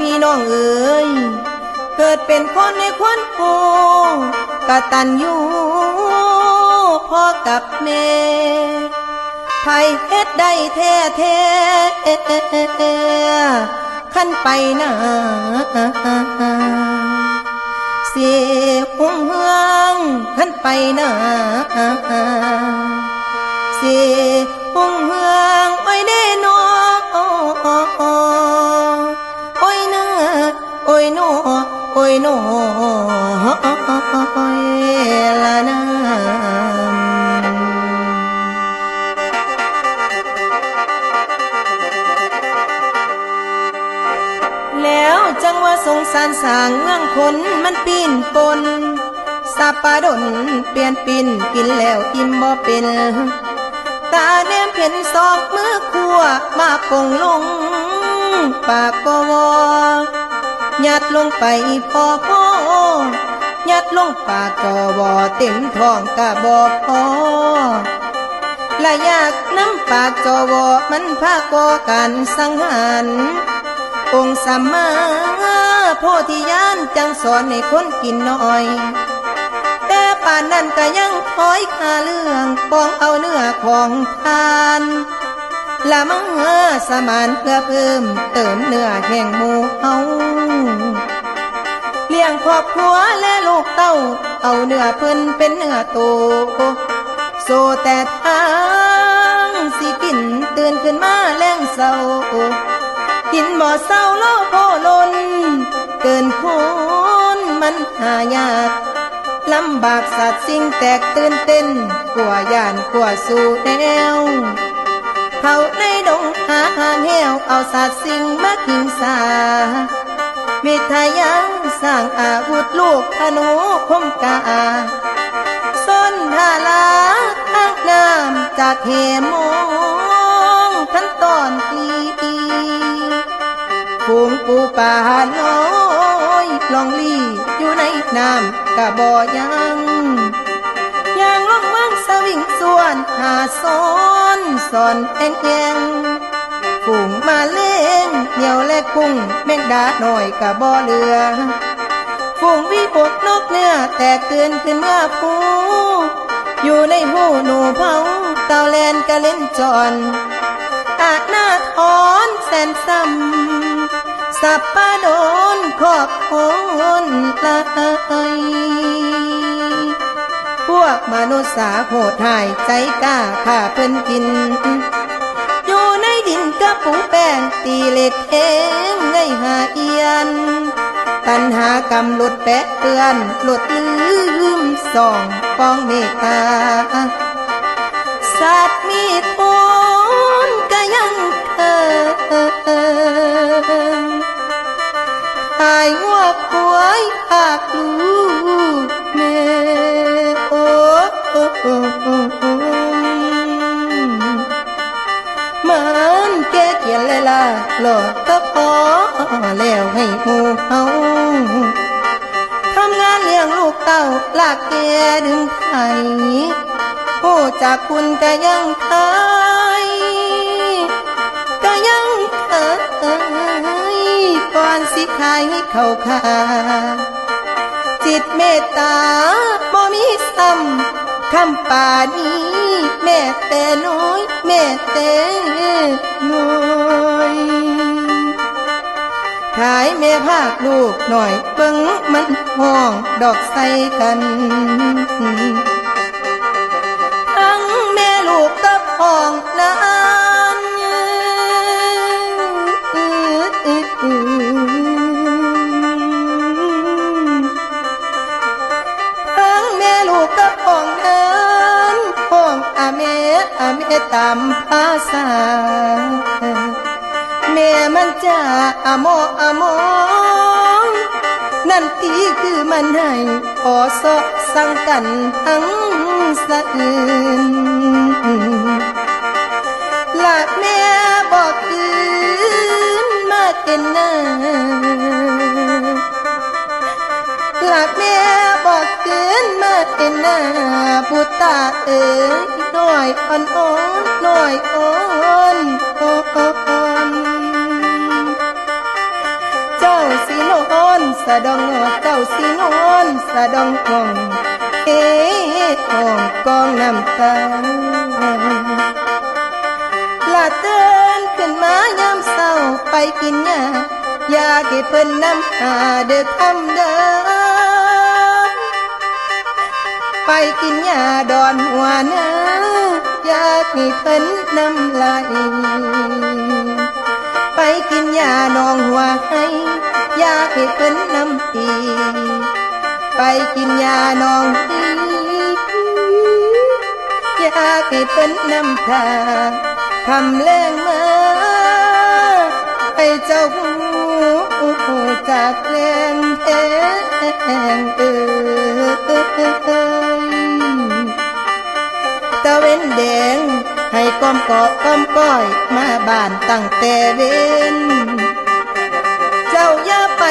พี่น้องเอ๋ยเกิดเป็นคนในคนโูกตันอยู่พ่อกับแม่ไผเฮ็ดได้แท้แท้ขั้นไปหนาเสียหงเฮืองขั้นไปหนาเสียหงเฮืองไว้ได้น โอ้ยละนาแล้วจังว่าสงสารสางเมืองคนมันปีนปนสาปาดนเปลี่ยนปินกินแล้วอิ่มบ่เป็นตาแนมเห็นสองมือขัวมาคงลงปากก็วอ ยัดลงไปพอพอยัดลงปากจอวอเต็มท้องกะบอพอและอยากน้ำปากจอวอมันพาก่อการสังหารองค์สัมมาโพธิญาณจังสอนให้คนกินน้อย แต่ป่านนั้นก็ยังคอยคาเรื่องปองเอาเนื้อของทาน ละมังเออสมานเพื่อเพิ่มเติมเนื้อแห่งหมูเฮาเลี้ยงครอบครัวและลูกเต้า เอาเนื้อเพิ่นเป็นเนื้อโตโซแต่ทางสิกินตื่นขึ้นมาแล้งเศร้ากินบ่เศร้าโลโพลนเกินคนมันหายากลำบากสัตว์สิ่งแตกตื่นเต้นกลัวย่านกลัวสู่แนว เขาในดงหาหางแหวเอาสัตว์สิ่งมากิงสาวิทยาสร้างอาวุธลูกธนูคมกาส้นทาลาทางน้ำจากเหมงขั้นตอนตีฝูงปูป่าน้อยลองลี่อยู่ในน้ำกะบ่อยังยางลองเมืองสวิงส่วนหาโซ สอนแองแองฝูงมาเล่งเหนียวและกุ้งแมงดาหน่อยกะบ่อเรือฝูงวิบกนกเนื้อแตกเตือนขึ้นเมื่อผูอยู่ในหูหนูเผาเต่าแลนกะเล่นจอนอาหน้าทอนแสนซ้ำสับปะโดนขอบคนลาย มนุษย์สาโหดหายใจกล้าข่าเพิ่นกิน อยู่ในดินกระปูแป้งตีเล็ดเองไงหาเอียน ตัณหากรรมหลุดแปะเปื้อนหลุดลืมส่องป้องเมตตา สัตว์มีตนก็ยังเคินหายง หลอดก็พอแล้วให้หมูเฮาทำงานเลี้ยงลูกเต้าลากแกดึงไทยผู้จากคุณก็ยังไทยก็ยังไทยก่อนสิขายให้เขาขาจิตเมตตาบ่มีซ้ำคำป่านี้แม่แต่น้อยแม่แต่ ขายแม่ภาคลูกหน่อยเบิ่งมันห้องดอกใส่กันทั้งแม่ลูกกับห้องนั้นทั้งแม่ลูกกับห้องนั้นห้องอาเมอาเมตามภาษา แม่มันจะอโมอโมนั่นตีคือมันให้ขอสอสั่งกันทั้งสะอื่นหลักแม่บอกคืนมาเต็นนาหลักแม่บอกคืนมาเต็นนาพุทธาเอ๋ยน้อยอ่อนอ่อนน้อยอ่อนอ่อนะดองนอเจ้าสินอนสะดองห้องเอ๋ห้องกองน้ำตาลาเตือนขึ้นมายามเศร้าไปกินยาอยากให้เพิ่นนำหาเด้อคำเด้อไปกินยาดอนหัวเนื้อยากให้เพิ่นน้ำลายไปกินยานองหัว ให้เพิ่นน้ำตีไปกินยานองตีอยากให้เพิ่นน้ำทาคำแรงมาให้เจ้าหูจากแรงแทงเอ่ยตะเว้นแดงให้ก้อมเกาะก้อมก้อยมาบ้านตั้งแต่เว้น ไป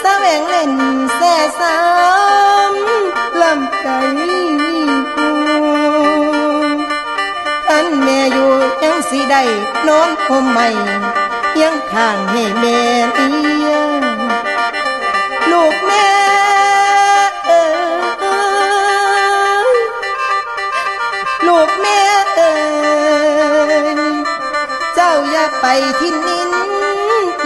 แสวงเล่นแส่สามลำไก่อันแม่อยู่ยังสิได้นอนคมใหม่ ยังข้างให้แม่เลี้ยงลูกแม่เอ๋ยลูกแม่เอ๋ยเจ้าอย่าไปที่นิ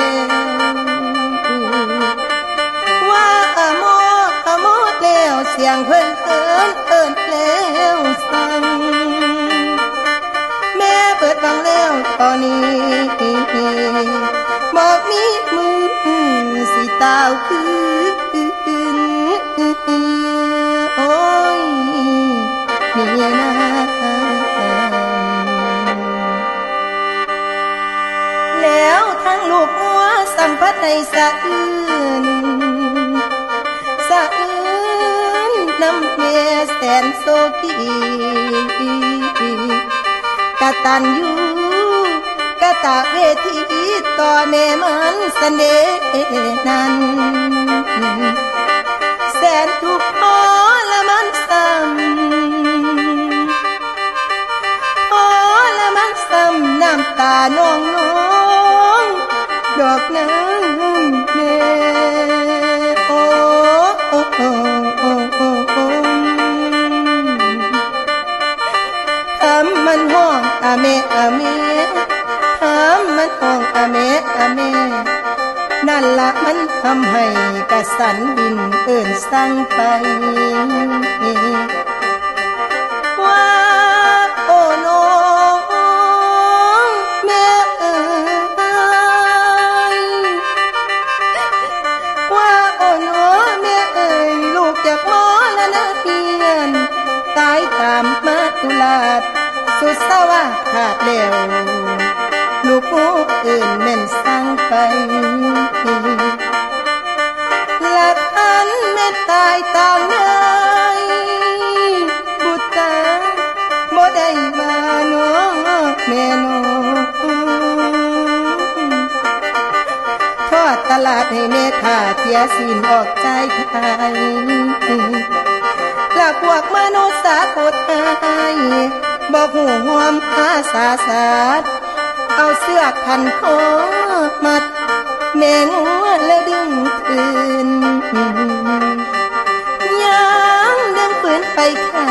ต กีกะตันยูกะตะเวทีต่อแม่มันสเสน่ห์นั้น นั่นละมันทำให้กระสันบินเอิ่นสั่งไปว่าโอ้น้องแม่เอยว่าโอ้น้องแม่เอ๋ยลูกจากหมอและนักเรียน ตายตามมาตุลาสุดสวาขาดแล้ว ลูกผู้อื่นแม่นสั่งไปหลักอันแม่ตายต่างเลยบุตรบ่ได้มาน้องแม่น้องทอดตลาดให้แม่าเทียสินออกใจไทยละพวกมนุษย์สาโคตไทยบอกหูหวมอาสาสาด เอาเสื้อพันคอมัด แมงแล้วดึงคืนยังดึงปืนไปขา